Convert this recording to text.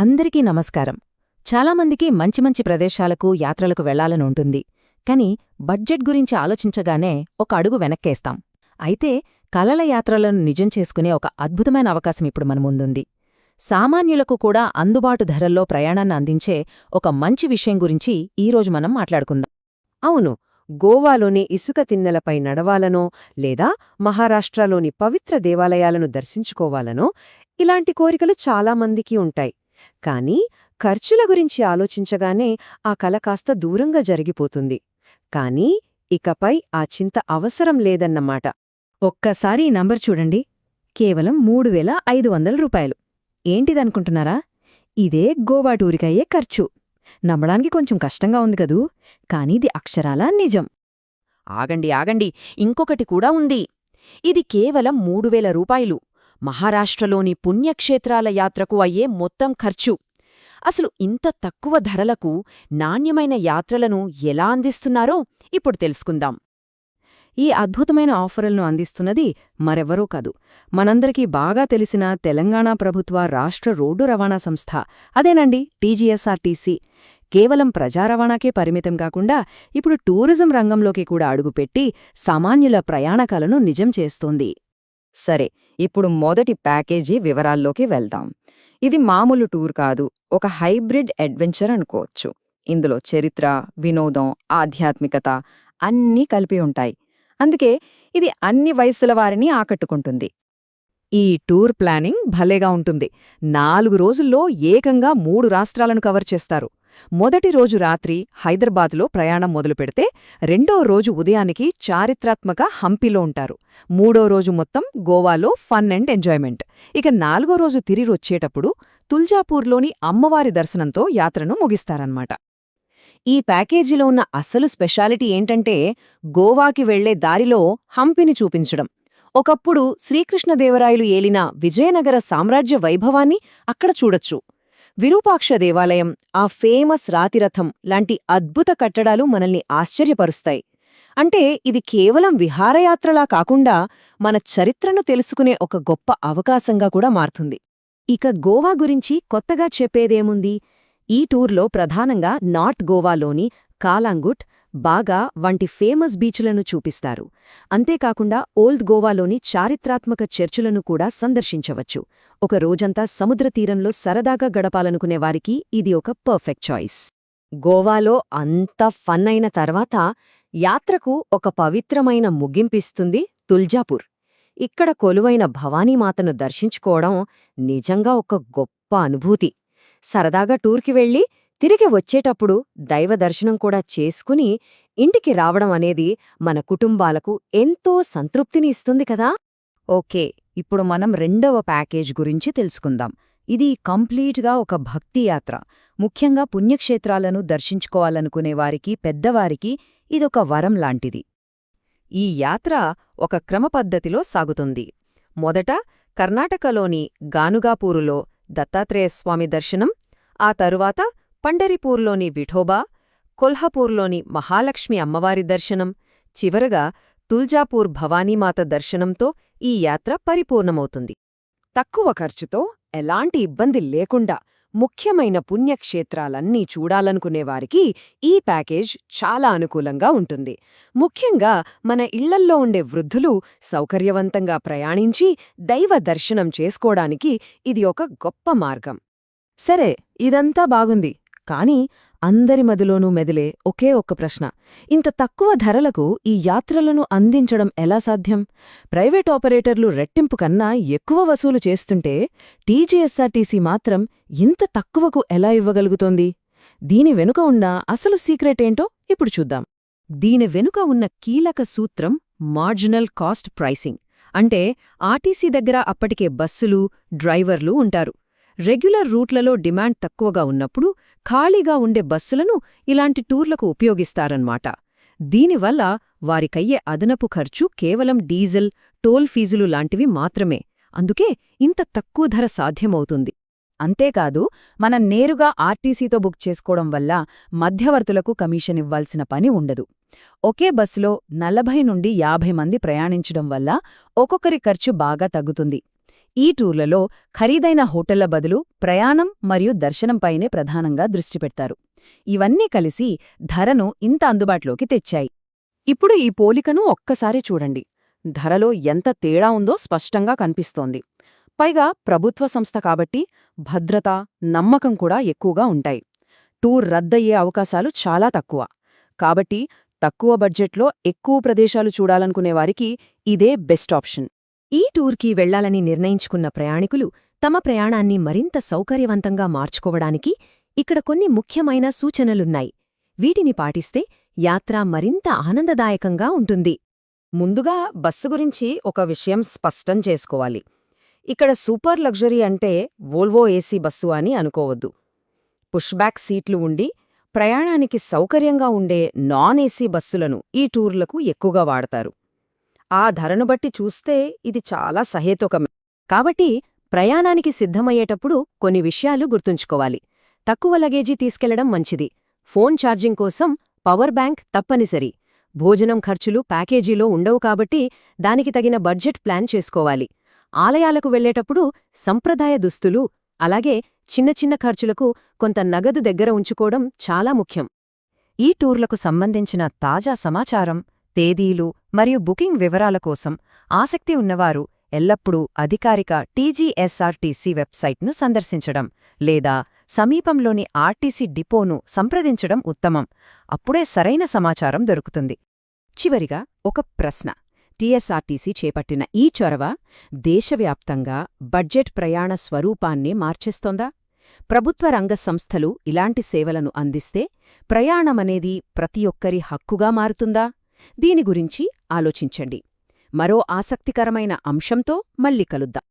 అందరికీ నమస్కారం. చాలామందికి మంచి మంచి ప్రదేశాలకు యాత్రలకు వెళ్ళాలని ఉంటుంది. కాని బడ్జెట్ గురించి ఆలోచించగానే ఒక అడుగు వెనక్కేస్తాం. అయితే కలల యాత్రలను నిజం చేసుకునే ఒక అద్భుతమైన అవకాశం ఇప్పుడు మన ముందుంది. సామాన్యులకు కూడా అందుబాటు ధరల్లో ప్రయాణాన్ని అందించే ఒక మంచి విషయం గురించి ఈరోజు మనం మాట్లాడుకుందాం. అవును గోవాలోని ఇసుక తిన్నెలపై నడవాలనో లేదా మహారాష్ట్రలోని పవిత్ర దేవాలయాలను దర్శించుకోవాలనో ఇలాంటి కోరికలు చాలామందికి ఉంటాయి. కానీ ఖర్చుల గురించి ఆలోచించగానే ఆ కల కాస్త దూరంగా జరిగిపోతుంది. కానీ ఇకపై ఆ చింత అవసరం లేదన్నమాట. ఒక్కసారి ఈ నంబర్ చూడండి. కేవలం మూడు వేల ఐదు వందల రూపాయలు. ఏంటిదనుకుంటున్నారా? ఇదే గోవా టూరికయ్యే ఖర్చు. నమ్మడానికి కొంచెం కష్టంగా ఉంది కదూ? కానీ ఇది అక్షరాలా నిజం. ఆగండి ఆగండి. ఇంకొకటి కూడా ఉంది. ఇది కేవలం మూడు వేల రూపాయలు. మహారాష్ట్రలోని పుణ్యక్షేత్రాల యాత్రకు అయ్యే మొత్తం ఖర్చు. అసలు ఇంత తక్కువ ధరలకు నాణ్యమైన యాత్రలను ఎలా అందిస్తున్నారో ఇప్పుడు తెలుసుకుందాం. ఈ అద్భుతమైన ఆఫర్లను అందిస్తున్నది మరెవరూ కాదు. మనందరికీ బాగా తెలిసిన తెలంగాణ ప్రభుత్వ రాష్ట్ర రోడ్డు రవాణా సంస్థ. అదేనండి టీజీఎస్ఆర్టీసీ. కేవలం ప్రజా రవాణాకే పరిమితం కాకుండా ఇప్పుడు టూరిజం రంగంలోకి కూడా అడుగుపెట్టి సామాన్యుల ప్రయాణకాలను నిజం చేస్తోంది. సరే ఇప్పుడు మొదటి ప్యాకేజీ వివరాల్లోకి వెళ్దాం. ఇది మామూలు టూర్ కాదు ఒక హైబ్రిడ్ అడ్వెంచర్ అనుకోవచ్చు. ఇందులో చరిత్ర వినోదం ఆధ్యాత్మికత అన్నీ కలిపి ఉంటాయి. అందుకే ఇది అన్ని వయస్సుల వారిని ఆకట్టుకుంటుంది. ఈ టూర్ ప్లానింగ్ భలేగా ఉంటుంది. నాలుగు రోజుల్లో ఏకంగా మూడు రాష్ట్రాలను కవర్ చేస్తారు. మొదటి రోజు రాత్రి హైదరాబాద్లో ప్రయాణం మొదలుపెడితే రెండో రోజు ఉదయానికి చారిత్రాత్మక హంపిలో ఉంటారు. మూడో రోజు మొత్తం గోవాలో ఫన్ అండ్ ఎంజాయ్మెంట్. ఇక నాలుగో రోజు తిరిగి వచ్చేటప్పుడు తుల్జాపూర్లోని అమ్మవారి దర్శనంతో యాత్రను ముగిస్తారన్నమాట. ఈ ప్యాకేజీలో ఉన్న అసలు స్పెషాలిటీ ఏంటంటే గోవాకి వెళ్ళే దారిలో హంపిని చూపించడం. ఒకప్పుడు శ్రీకృష్ణదేవరాయలు ఏలిన విజయనగర సామ్రాజ్య వైభవాన్ని అక్కడ చూడొచ్చు. విరూపాక్ష దేవాలయం ఆ ఫేమస్ రాతిరథం లాంటి అద్భుత కట్టడాలు మనల్ని ఆశ్చర్యపరుస్తాయి. అంటే ఇది కేవలం విహారయాత్రలా కాకుండా మన చరిత్రను తెలుసుకునే ఒక గొప్ప అవకాశంగా కూడా మారుతుంది. ఇక గోవా గురించి కొత్తగా చెప్పేదేముంది? ఈ టూర్లో ప్రధానంగా నార్త్ గోవాలోని కాలాంగుట్ బాగా వంటి ఫేమస్ బీచ్లను చూపిస్తారు. అంతేకాకుండా ఓల్డ్ గోవాలోని చారిత్రాత్మక చర్చులను కూడా సందర్శించవచ్చు. ఒక రోజంతా సముద్ర తీరంలో సరదాగా గడపాలనుకునే వారికి ఇది ఒక పర్ఫెక్ట్ చాయిస్. గోవాలో అంత ఫన్ అయిన తర్వాత యాత్రకు ఒక పవిత్రమైన ముగింపిస్తుంది తుల్జాపూర్. ఇక్కడ కొలువైన భవానీమాతను దర్శించుకోవడం నిజంగా ఒక గొప్ప అనుభూతి. సరదాగా టూర్కి వెళ్ళి తిరిగి వచ్చేటప్పుడు దైవ దర్శనం కూడా చేసుకుని ఇంటికి రావడం అనేది మన కుటుంబాలకు ఎంతో సంతృప్తిని ఇస్తుంది కదా? ఓకే ఇప్పుడు మనం రెండవ ప్యాకేజ్ గురించి తెలుసుకుందాం. ఇది కంప్లీట్గా ఒక భక్తి యాత్ర. ముఖ్యంగా పుణ్యక్షేత్రాలను దర్శించుకోవాలనుకునే వారికి పెద్దవారికి ఇదొక వరం లాంటిది. ఈ యాత్ర ఒక క్రమపద్ధతిలో సాగుతుంది. మొదట కర్ణాటకలోని గానుగాపూరులో దత్తాత్రేయస్వామి దర్శనం ఆ తరువాత పండరిపూర్లోని విఠోబా కొల్హపూర్లోని మహాలక్ష్మి అమ్మవారి దర్శనం చివరగా తుల్జాపూర్ భవానీమాత దర్శనంతో ఈ యాత్ర పరిపూర్ణమవుతుంది. తక్కువ ఖర్చుతో ఎలాంటి ఇబ్బంది లేకుండా ముఖ్యమైన పుణ్యక్షేత్రాలన్నీ చూడాలనుకునేవారికి ఈ ప్యాకేజ్ చాలా అనుకూలంగా ఉంటుంది. ముఖ్యంగా మన ఇళ్ళల్లో ఉండే వృద్ధులు సౌకర్యవంతంగా ప్రయాణించి దైవ దర్శనం చేసుకోవడానికి ఇది ఒక గొప్ప మార్గం. సరే ఇదంతా బాగుంది. కాని అందరి మదిలోనూ మెదిలే ఒకే ఒక్క ప్రశ్న. ఇంత తక్కువ ధరలకు ఈ యాత్రలను అందించడం ఎలా సాధ్యం? ప్రైవేట్ ఆపరేటర్లు రెట్టింపు కన్నా ఎక్కువ వసూలు చేస్తుంటే టీజీఎస్ఆర్టీసీ మాత్రం ఇంత తక్కువకు ఎలా ఇవ్వగలుగుతోంది? దీని వెనుక ఉన్న అసలు సీక్రెట్ ఏంటో ఇప్పుడు చూద్దాం. దీని వెనుక ఉన్న కీలక సూత్రం మార్జినల్ కాస్ట్ ప్రైసింగ్. అంటే ఆర్టీసీ దగ్గర అప్పటికే బస్సులు డ్రైవర్లు ఉంటారు. రెగ్యులర్ రూట్లలో డిమాండ్ తక్కువగా ఉన్నప్పుడు ఖాళీగా ఉండే బస్సులను ఇలాంటి టూర్లకు ఉపయోగిస్తారన్నమాట దీనివల్ల వారికయ్యే అదనపు ఖర్చు కేవలం డీజిల్ టోల్ ఫీజులు లాంటివి మాత్రమే. అందుకే ఇంత తక్కువ ధర సాధ్యమవుతుంది. అంతేకాదు మనం నేరుగా ఆర్టీసీతో బుక్ చేసుకోవడం వల్ల మధ్యవర్తులకు కమిషన్ ఇవ్వాల్సిన పని ఉండదు. ఒకే బస్సులో నలభై నుండి యాభై మంది ప్రయాణించడం వల్ల ఒక్కొక్కరి ఖర్చు బాగా తగ్గుతుంది. ఈ టూర్లలో ఖరీదైన హోటళ్ళ బదులు ప్రయాణం మరియు దర్శనంపైనే ప్రధానంగా దృష్టి పెడతారు. ఇవన్నీ కలిసి ధరను ఇంత అందుబాటులోకి తెచ్చాయి. ఇప్పుడు ఈ పోలికను ఒక్కసారి చూడండి. ధరలో ఎంత తేడా ఉందో స్పష్టంగా కనిపిస్తోంది. పైగా ప్రభుత్వ సంస్థ కాబట్టి భద్రత నమ్మకం కూడా ఎక్కువగా ఉంటాయి. టూర్ రద్దయ్యే అవకాశాలు చాలా తక్కువ. కాబట్టి తక్కువ బడ్జెట్లో ఎక్కువ ప్రదేశాలు చూడాలనుకునేవారికి ఇదే బెస్ట్ ఆప్షన్. ఈ టూర్కి వెళ్ళాలని నిర్ణయించుకున్న ప్రయాణికులు తమ ప్రయాణాన్ని మరింత సౌకర్యవంతంగా మార్చుకోవడానికి ఇక్కడ కొన్ని ముఖ్యమైన సూచనలున్నాయి. వీటిని పాటిస్తే యాత్ర మరింత ఆనందదాయకంగా ఉంటుంది. ముందుగా బస్సు గురించి ఒక విషయం స్పష్టం చేసుకోవాలి. ఇక్కడ సూపర్ లగ్జరీ అంటే వోల్వో ఏసీ బస్సు అని అనుకోవద్దు. పుష్బ్యాక్ సీట్లు ఉండి ప్రయాణానికి సౌకర్యంగా ఉండే నాన్ ఏసీ బస్సులను ఈ టూర్లకు ఎక్కువగా వాడతారు. ఆ ధరను బట్టి చూస్తే ఇది చాలా సహేతుకమే. కాబట్టి ప్రయాణానికి సిద్ధమయ్యేటప్పుడు కొన్ని విషయాలు గుర్తుంచుకోవాలి. తక్కువ లగేజీ తీసుకెళ్ళడం మంచిది. ఫోన్ ఛార్జింగ్ కోసం పవర్ బ్యాంక్ తప్పనిసరి. భోజనం ఖర్చులు ప్యాకేజీలో ఉండవు కాబట్టి దానికి తగిన బడ్జెట్ ప్లాన్ చేసుకోవాలి. ఆలయాలకు వెళ్ళేటప్పుడు సంప్రదాయ దుస్తులు అలాగే చిన్న చిన్న ఖర్చులకు కొంత నగదు దగ్గర ఉంచుకోవడం చాలా ముఖ్యం. ఈ టూర్లకు సంబంధించిన తాజా సమాచారం తేదీలు మరియు బుకింగ్ వివరాల కోసం ఆసక్తి ఉన్నవారు ఎల్లప్పుడూ అధికారిక టీజీఎస్ఆర్టీసీ వెబ్సైట్ను సందర్శించడం లేదా సమీపంలోని ఆర్టీసీ డిపోను సంప్రదించడం ఉత్తమం. అప్పుడే సరైన సమాచారం దొరుకుతుంది. చివరిగా ఒక ప్రశ్న. టీఎస్ఆర్టీసీ చేపట్టిన ఈ చొరవ దేశవ్యాప్తంగా బడ్జెట్ ప్రయాణ స్వరూపాన్నే మార్చేస్తోందా? ప్రభుత్వ రంగ సంస్థలు ఇలాంటి సేవలను అందిస్తే ప్రయాణమనేది ప్రతి ఒక్కరి హక్కుగా మారుతుందా? దీని గురించి ఆలోచించండి. మరో ఆసక్తికరమైన అంశంతో మళ్ళీ కలుద్దాం.